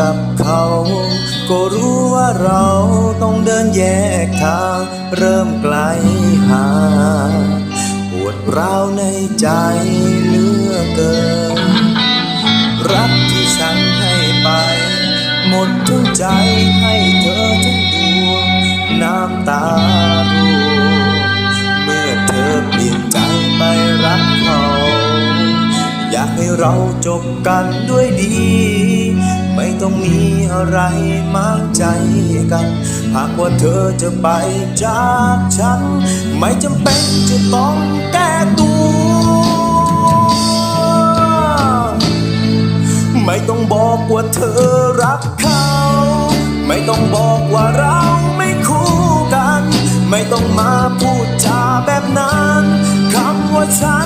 กับเขา ก็รู้ว่าเราต้องเดินแยกทาง เริ่มไกลห่างปวดร้าวในใจเหลือเกิน รักที่ฉันให้ไป หมดทุกใจให้เธอทั้งดวง น้ำตาร่วเมื่อเธอเปลี่ยนใจไปรักเขา อยากให้เราจบกันด้วยดี ไม่ต้องมีอะไรมางใจกัน หากว่าเธอจะไปจากฉัน ไม่จำเป็นจะต้องแก้ตัวไม่ต้องบอกว่าเธอรักเขา ไม่ต้องบอกว่าเราไม่คู่กัน ไม่ต้องมาพูดจาแบบนั้นคำว่าฉัน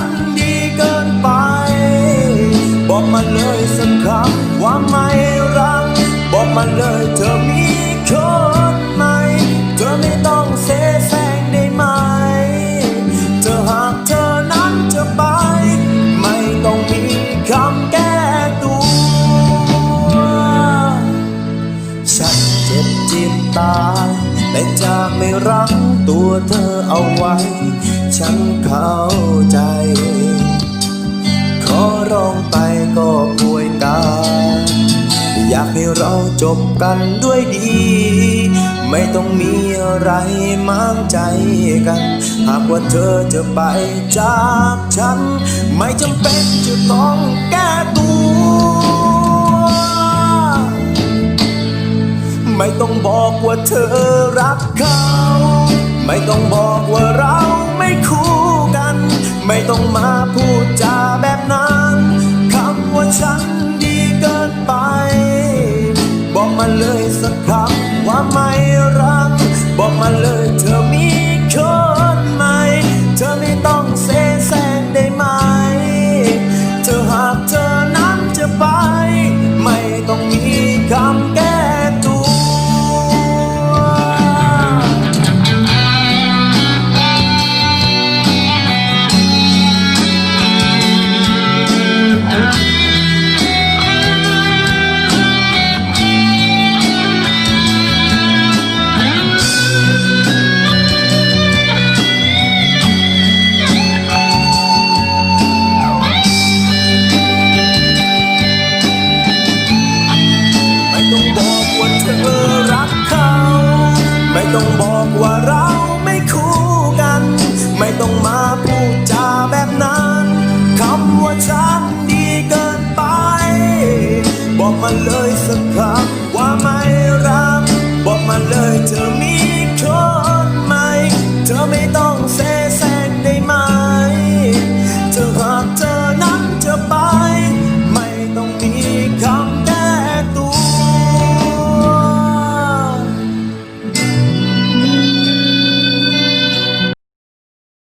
บอกมาเลยเธอมีคนใหม่ เธอไม่ต้องเสแสร้งได้ไหม เธอหากเธอนั้นจะไป ไม่ต้องมีคำแก้ตัว ฉันเจ็บจิตตายแต่จะไม่รักตัวเธอเอาไว้ ฉันเข้าใจ ขอร้องไป จบกันด้วยดี ไม่ต้องมีอะไรมางใจกัน หากว่าเธอจะไปจากฉัน ไม่จำเป็นจะต้องแก้ตัว ไม่ต้องบอกว่าเธอรักเขา ไม่ต้องบอกว่าเราไม่คู่กัน ไม่ต้องมาพูดจา ไม่รัก ต้องบอกว่าเราไม่คู่กัน ไม่ต้องมาพูดจาแบบนั้นคำว่าฉันดีเกินไป บอกมาเลยสักคำว่าไม่รักบอกมาเลยเธอมี